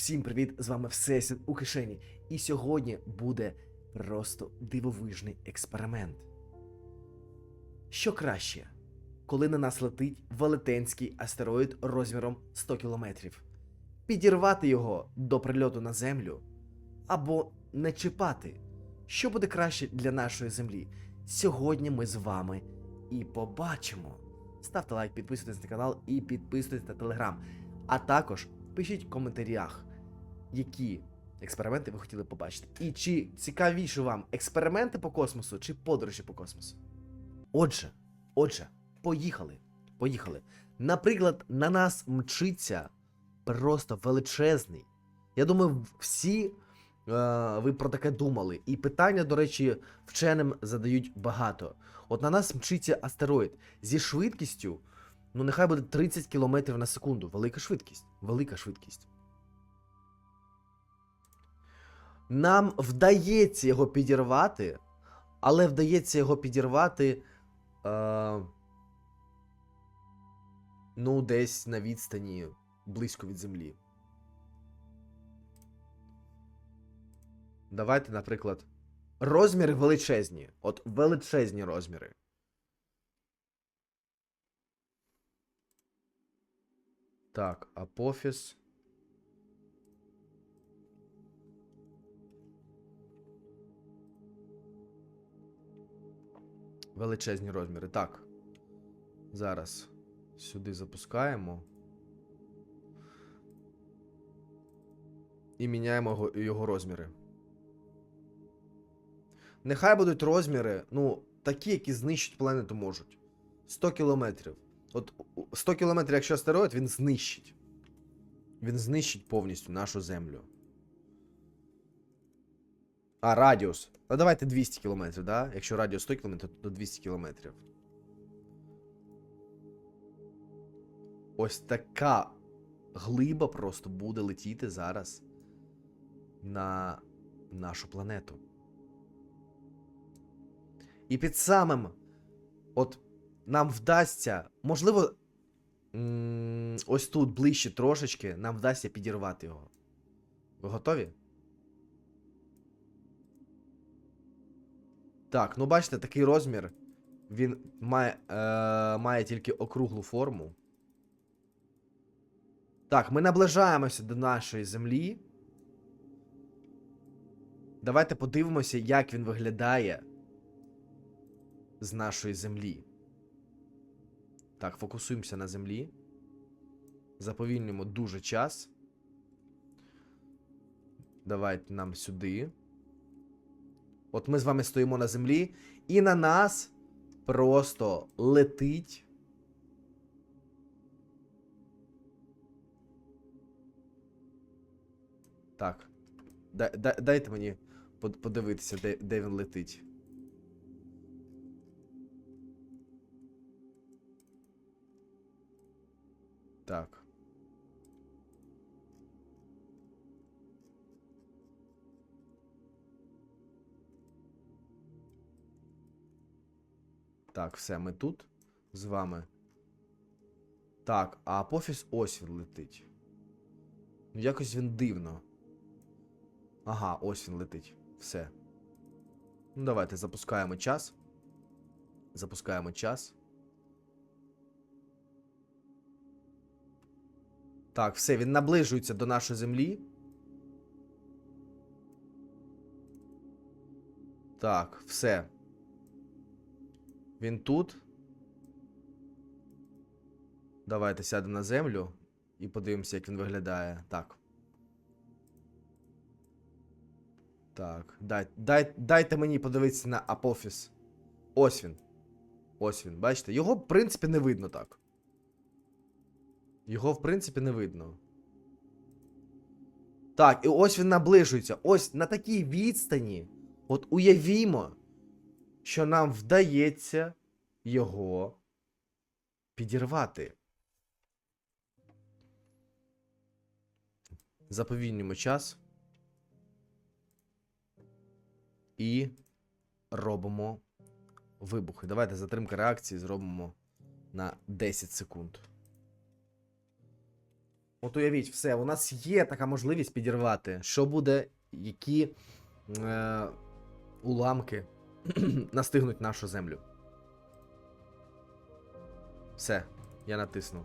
Всім привіт! З вами Всесвіт у кишені. І сьогодні буде просто дивовижний експеримент. Що краще, коли на нас летить велетенський астероїд розміром 100 кілометрів, підірвати його до прильоту на землю або не чіпати? Що буде краще для нашої землі? Сьогодні ми з вами і побачимо. Ставте лайк, підписуйтесь на канал і підписуйтесь на телеграм. А також пишіть в коментарях, які експерименти ви хотіли побачити. І чи цікавіше вам експерименти по космосу, чи подорожі по космосу? Отже, отже, поїхали. Поїхали. Наприклад, на нас мчиться просто величезний. Я думаю, всі е, ви про таке думали. І питання, до речі, вченим задають багато. От на нас мчиться астероїд зі швидкістю, ну нехай буде 30 км на секунду. Велика швидкість. Велика швидкість. Нам вдається його підірвати, але вдається його підірвати. Е, ну, десь на відстані близько від землі. Давайте, наприклад, розміри величезні. От величезні розміри. Так, апофіс. Величезні розміри. Так. Зараз сюди запускаємо. І міняємо його, розміри. Нехай будуть розміри, ну, такі, які знищити планету можуть. 100 кілометрів. От 100 кілометрів, якщо астероїд, він знищить. Він знищить повністю нашу землю. А, радіус. Ну давайте 200 кілометрів, да? Якщо радіус 100 кілометрів, то 200 кілометрів. Ось така глиба просто буде летіти зараз на нашу планету. І під самим, от нам вдасться, можливо, ось тут ближче трошечки, нам вдасться підірвати його. Ви готові? Так, ну бачите, такий розмір. Він має, е, має тільки округлу форму. Так, ми наближаємося до нашої землі. Давайте подивимося, як він виглядає з нашої землі. Так, фокусуємося на землі. Заповільнюємо дуже час. Давайте нам сюди. От ми з вами стоїмо на землі, і на нас просто летить. Так. Дай, дай, дайте мені подивитися, де він летить. Так. Так, все, ми тут з вами. Так, а апофіс ось він летить. Ну, якось він дивно. Ага, ось він летить. Все. Ну, давайте запускаємо час. Запускаємо час. Так, все, він наближується до нашої землі. Так, все. Він тут. Давайте сядемо на землю і подивимося, як він виглядає. Так. Так. Дай, дай, дайте мені подивитися на апофіс. Ось він. Ось він. Бачите? Його, в принципі, не видно так. Його, в принципі, не видно. Так, і ось він наближується. Ось на такій відстані. От уявімо, що нам вдається його підірвати. Заповільнюємо час. І робимо вибухи. Давайте затримка реакції зробимо на 10 секунд. От уявіть, все, у нас є така можливість підірвати. Що буде, які е, уламки настигнуть нашу землю. Все, я натиснув.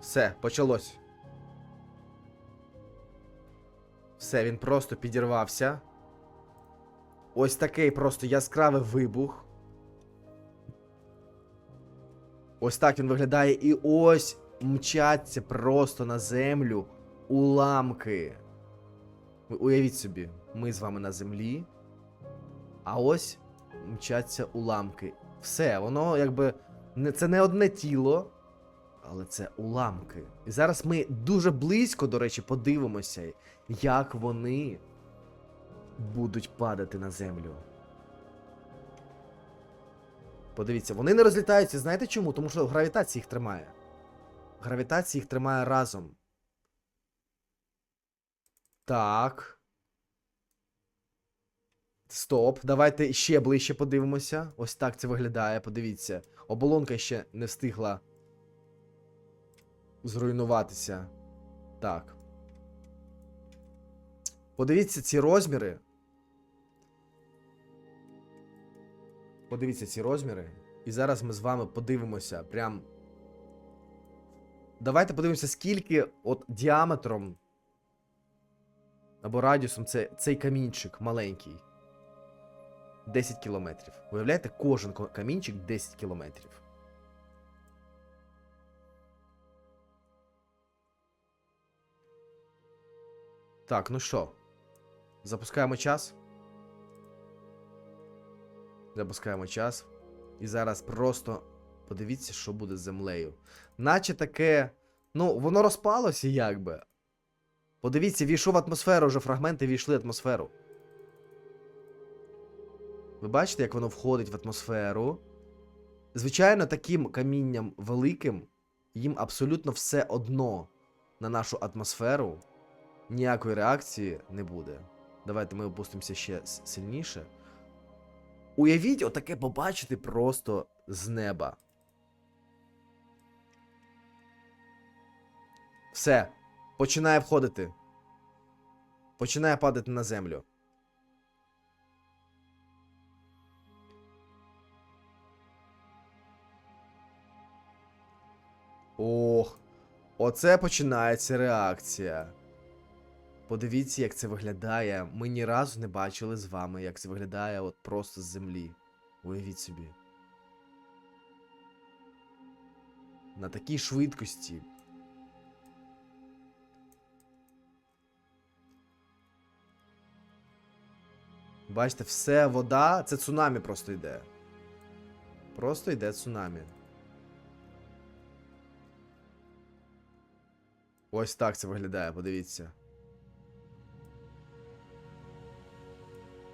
Все, почалось. Все, він просто підірвався. Ось такий просто яскравий вибух. Ось так він виглядає. І ось мчаться просто на землю уламки. Уявіть собі, ми з вами на землі. А ось мчаться уламки. Все, воно якби. Це не одне тіло, але це уламки. І зараз ми дуже близько, до речі, подивимося, як вони будуть падати на землю. Подивіться, вони не розлітаються. Знаєте чому? Тому що гравітація їх тримає. Гравітація їх тримає разом. Так. Стоп. Давайте ще ближче подивимося. Ось так це виглядає. Подивіться. Оболонка ще не встигла зруйнуватися. Так. Подивіться ці розміри. Подивіться ці розміри. І зараз ми з вами подивимося прям. Давайте подивимося, скільки от діаметром або радіусом це, цей камінчик маленький. 10 кілометрів. Уявляєте, кожен камінчик 10 кілометрів. Так, ну що? Запускаємо час. Запускаємо час. І зараз просто подивіться, що буде з землею. Наче таке. Ну, воно розпалося якби. Подивіться, війшов атмосферу, вже фрагменти війшли в атмосферу. Ви бачите, як воно входить в атмосферу? Звичайно, таким камінням великим їм абсолютно все одно на нашу атмосферу. Ніякої реакції не буде. Давайте ми опустимося ще сильніше. Уявіть, отаке побачити просто з неба. Все. Починає входити. Починає падати на землю. Ох, оце починається реакція. Подивіться, як це виглядає. Ми ні разу не бачили з вами, як це виглядає от просто з землі. Уявіть собі. На такій швидкості. Бачите, все вода, це цунамі просто йде. Просто йде цунамі. Ось так це виглядає, подивіться.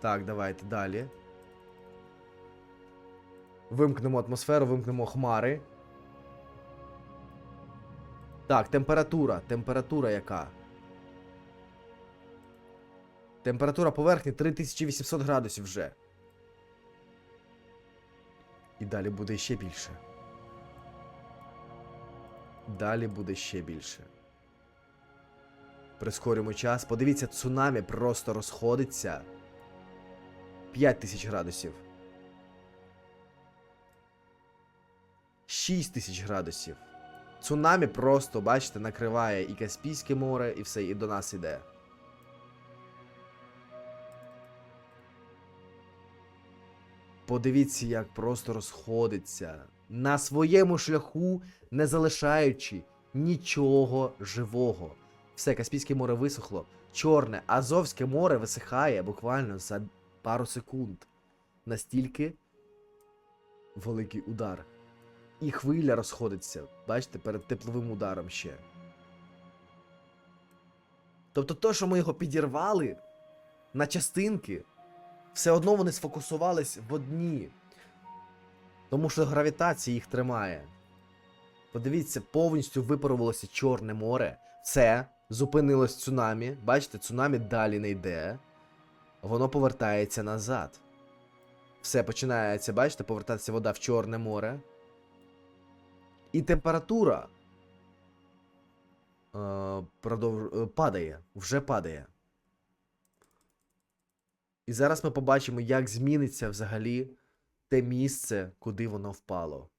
Так, давайте далі. Вимкнемо атмосферу, вимкнемо хмари. Так, температура. Температура яка? Температура поверхні 3800 градусів вже. І далі буде ще більше. Далі буде ще більше. Прискорюємо час. Подивіться, цунамі просто розходиться. 5000 градусів. 6000 градусів. Цунамі просто, бачите, накриває і Каспійське море, і все, і до нас іде. Подивіться, як просто розходиться на своєму шляху, не залишаючи нічого живого. Все, Каспійське море висохло. Чорне, Азовське море висихає буквально за пару секунд. Настільки великий удар. І хвиля розходиться, бачите, перед тепловим ударом ще. Тобто, то, що ми його підірвали на частинки, все одно вони сфокусувались в одні. Тому що гравітація їх тримає. Подивіться, повністю випарувалося Чорне море. Все, зупинилось цунамі. Бачите, цунамі далі не йде. Воно повертається назад. Все починається, бачите, повертатися вода в Чорне море. І температура е, продовж... е, падає, вже падає. І зараз ми побачимо, як зміниться взагалі те місце, куди воно впало.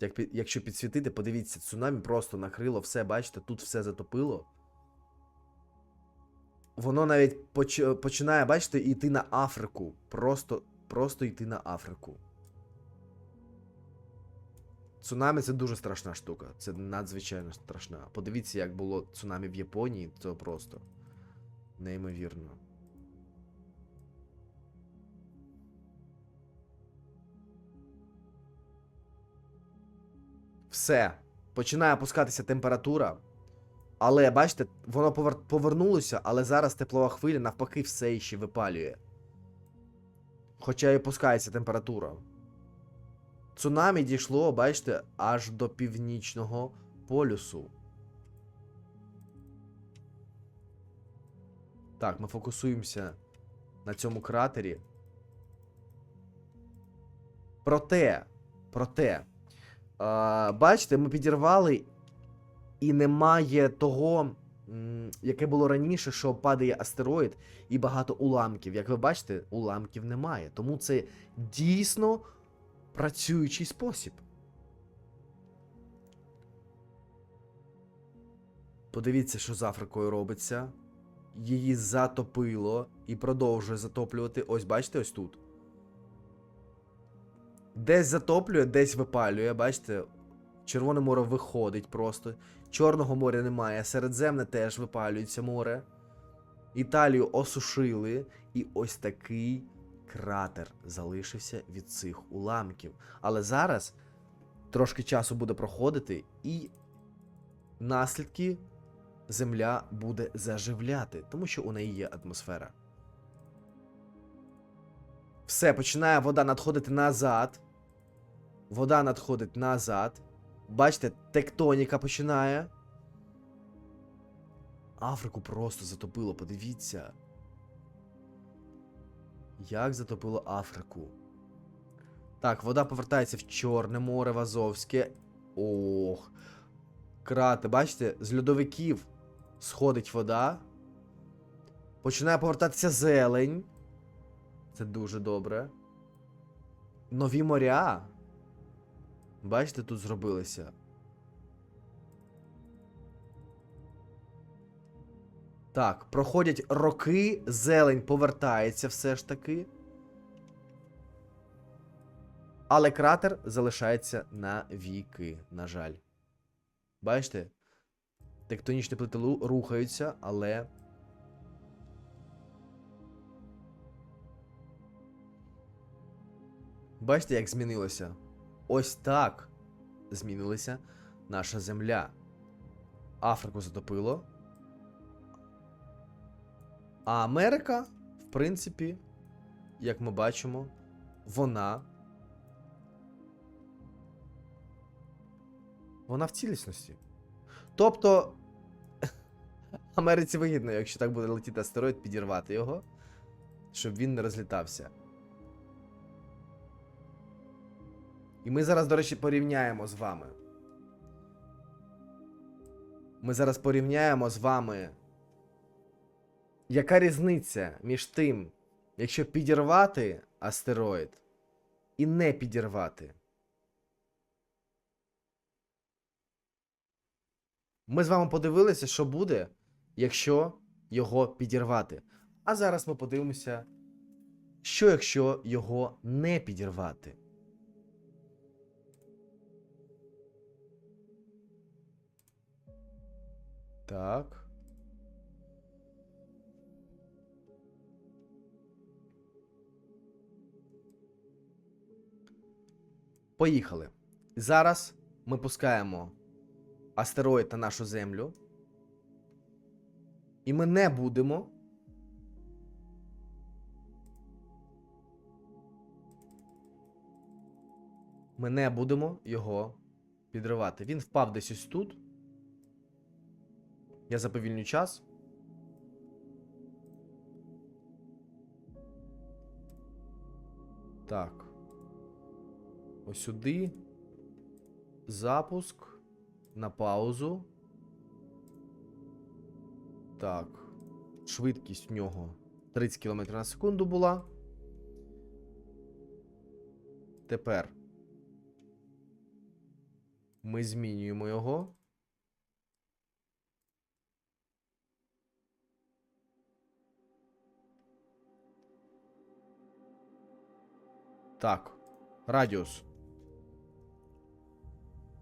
Як, якщо підсвітити, подивіться, цунамі просто накрило все, бачите, тут все затопило. Воно навіть поч- починає, бачите, йти на Африку. Просто, просто йти на Африку. Цунамі це дуже страшна штука. Це надзвичайно страшна. Подивіться, як було цунамі в Японії, це просто неймовірно. Все. Починає опускатися температура. Але бачите, воно повер... повернулося, але зараз теплова хвиля навпаки все ще випалює. Хоча і опускається температура. Цунамі дійшло, бачите, аж до північного полюсу. Так, ми фокусуємося на цьому кратері. Проте, проте, бачите, ми підірвали, і немає того, яке було раніше, що падає астероїд і багато уламків. Як ви бачите, уламків немає. Тому це дійсно працюючий спосіб. Подивіться, що з Африкою робиться. Її затопило і продовжує затоплювати. Ось бачите, ось тут. Десь затоплює, десь випалює. Бачите, Червоне море виходить просто. Чорного моря немає. Середземне теж випалюється море. Італію осушили, і ось такий кратер залишився від цих уламків. Але зараз трошки часу буде проходити, і наслідки Земля буде заживляти, тому що у неї є атмосфера. Все, починає вода надходити назад. Вода надходить назад. Бачите, тектоніка починає. Африку просто затопило, подивіться. Як затопило Африку. Так, вода повертається в Чорне море, в Азовське. Ох. Крати, бачите, з льодовиків сходить вода. Починає повертатися зелень. Це дуже добре. Нові моря. Бачите, тут зробилися. Так, проходять роки, зелень повертається все ж таки. Але кратер залишається на віки, на жаль. Бачите? Тектонічні плити рухаються, але. Бачите, як змінилося? Ось так змінилася наша земля. Африку затопило. А Америка, в принципі, як ми бачимо, вона. Вона в цілісності. Тобто. Америці вигідно, якщо так буде летіти астероїд, підірвати його, щоб він не розлітався. І ми зараз, до речі, порівняємо з вами. Ми зараз порівняємо з вами. Яка різниця між тим, якщо підірвати астероїд і не підірвати? Ми з вами подивилися, що буде, якщо його підірвати. А зараз ми подивимося, що якщо його не підірвати. Так. Поїхали. Зараз ми пускаємо астероїд на нашу землю. І ми не будемо. Ми не будемо його підривати. Він впав десь ось тут. Я заповільню час. Так. Ось сюди. Запуск. На паузу. Так. Швидкість в нього 30 км на секунду була. Тепер ми змінюємо його. Так. Радіус.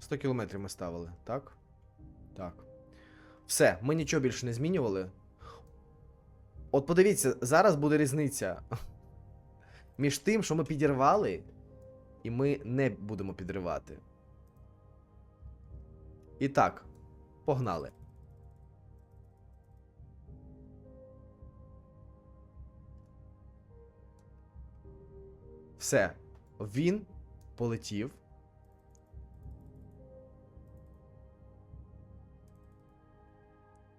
100 кілометрів ми ставили, так? Так. Все, ми нічого більше не змінювали. От подивіться, зараз буде різниця між тим, що ми підірвали, і ми не будемо підривати. І так, погнали. Все. Він полетів.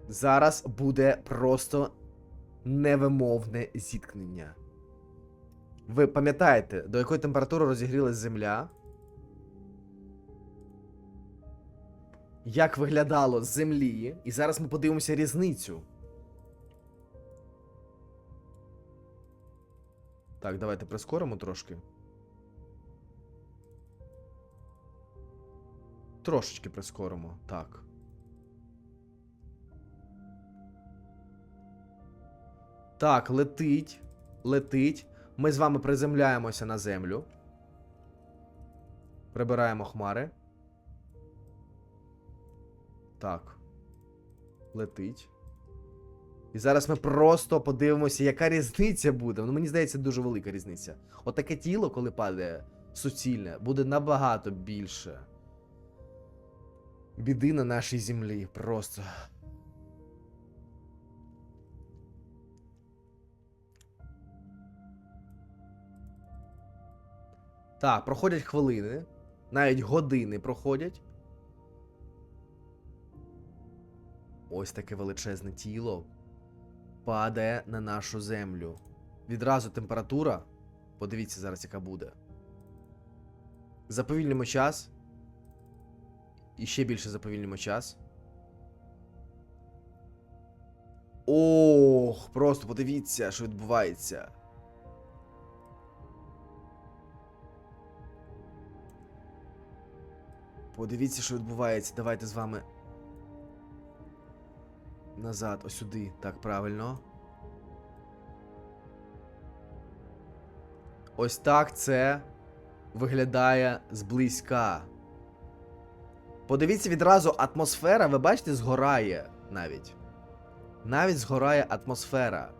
Зараз буде просто невимовне зіткнення. Ви пам'ятаєте, до якої температури розігрілась Земля? Як виглядало з землі? І зараз ми подивимося різницю. Так, давайте прискоримо трошки. Трошечки прискоримо. Так. Так, летить. Летить. Ми з вами приземляємося на землю. Прибираємо хмари. Так. Летить. І зараз ми просто подивимося, яка різниця буде. Ну, мені здається, дуже велика різниця. Отаке тіло, коли падає суцільне, буде набагато більше. Біди на нашій землі. Просто. Так, проходять хвилини. Навіть години проходять. Ось таке величезне тіло падає на нашу землю. Відразу температура. Подивіться зараз, яка буде. Заповільнимо час. І ще більше заповільнимо час. Ох, просто подивіться, що відбувається. Подивіться, що відбувається. Давайте з вами. Назад, ось сюди. Так, правильно. Ось так це виглядає зблизька. Подивіться відразу, атмосфера, ви бачите, згорає навіть. Навіть згорає атмосфера.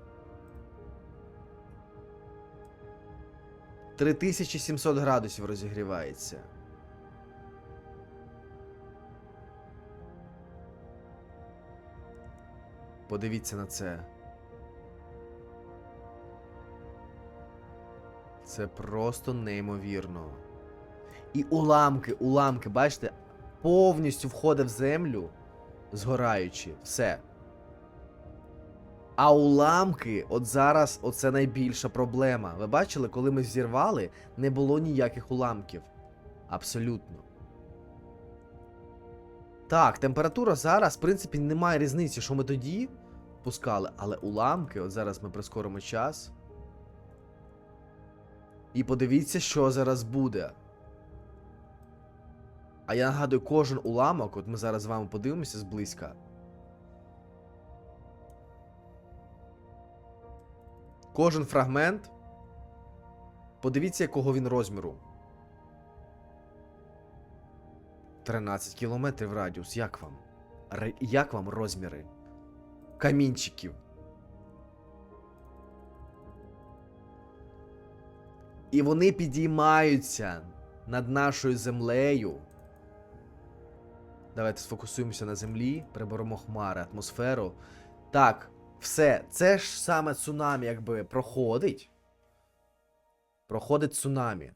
3700 градусів розігрівається. Подивіться на це. Це просто неймовірно. І уламки, уламки, бачите, повністю входить в землю, згораючи, все. А уламки, от зараз, оце найбільша проблема. Ви бачили, коли ми взірвали, не було ніяких уламків. Абсолютно. Так, температура зараз, в принципі, немає різниці, що ми тоді пускали, але уламки, от зараз ми прискоримо час. І подивіться, що зараз буде. А я нагадую, кожен уламок, от ми зараз з вами подивимося зблизька. Кожен фрагмент. Подивіться, якого він розміру. 13 кілометрів радіус. Як вам? Р... Як вам розміри? Камінчиків. І вони підіймаються над нашою землею. Давайте сфокусуємося на землі, приберемо хмари, атмосферу. Так, все, це ж саме цунамі, якби проходить. Проходить цунамі.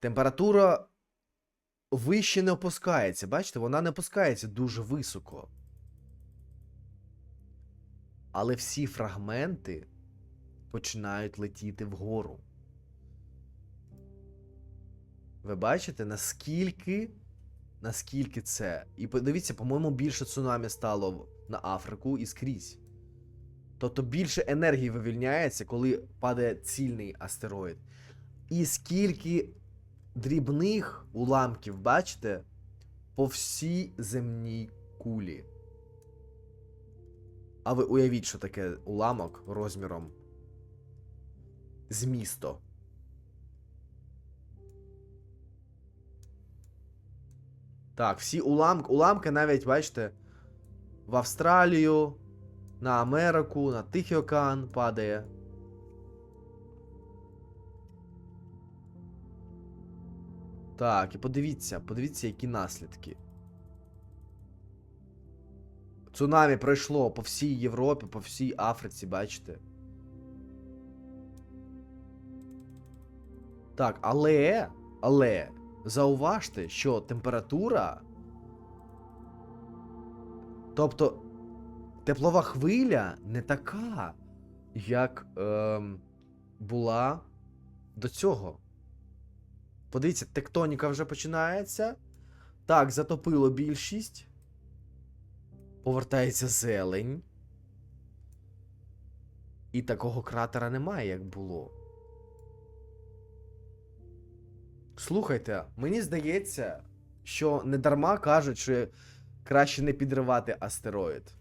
Температура вище не опускається. Бачите, вона не опускається дуже високо. Але всі фрагменти починають летіти вгору. Ви бачите, наскільки. Наскільки це? І подивіться, по-моєму, більше цунамі стало на Африку і скрізь. Тобто більше енергії вивільняється, коли падає цільний астероїд. І скільки дрібних уламків, бачите, по всій земній кулі. А ви уявіть, що таке уламок розміром з місто. Так, всі уламки, уламки навіть, бачите, в Австралію, на Америку, на Тихий океан падає. Так, і подивіться, подивіться, які наслідки. Цунамі пройшло по всій Європі, по всій Африці, бачите. Так, але, але, зауважте, що температура. Тобто, теплова хвиля не така, як ем, була до цього. Подивіться, тектоніка вже починається. Так, затопило більшість. Повертається зелень. І такого кратера немає, як було. Слухайте, мені здається, що не дарма кажуть, що краще не підривати астероїд.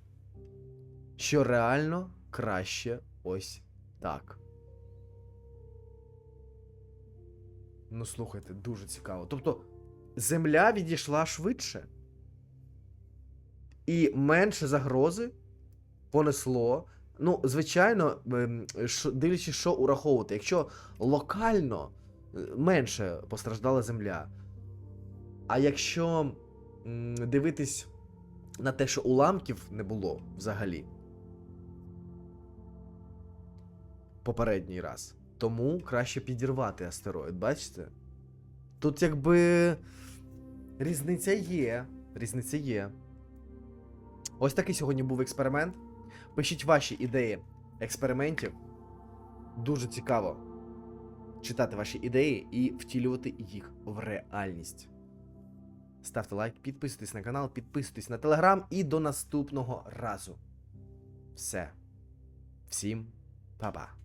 Що реально краще ось так. Ну, слухайте, дуже цікаво. Тобто, Земля відійшла швидше. І менше загрози понесло. Ну, звичайно, ем, дивлячись, що ураховувати. Якщо локально е, менше постраждала земля. А якщо дивитись на те, що уламків не було взагалі. Попередній раз. Тому краще підірвати астероїд, бачите? Тут якби різниця є. Різниця є. Ось такий сьогодні був експеримент. Пишіть ваші ідеї експериментів. Дуже цікаво читати ваші ідеї і втілювати їх в реальність. Ставте лайк, підписуйтесь на канал, підписуйтесь на телеграм і до наступного разу. Все. Всім па-па.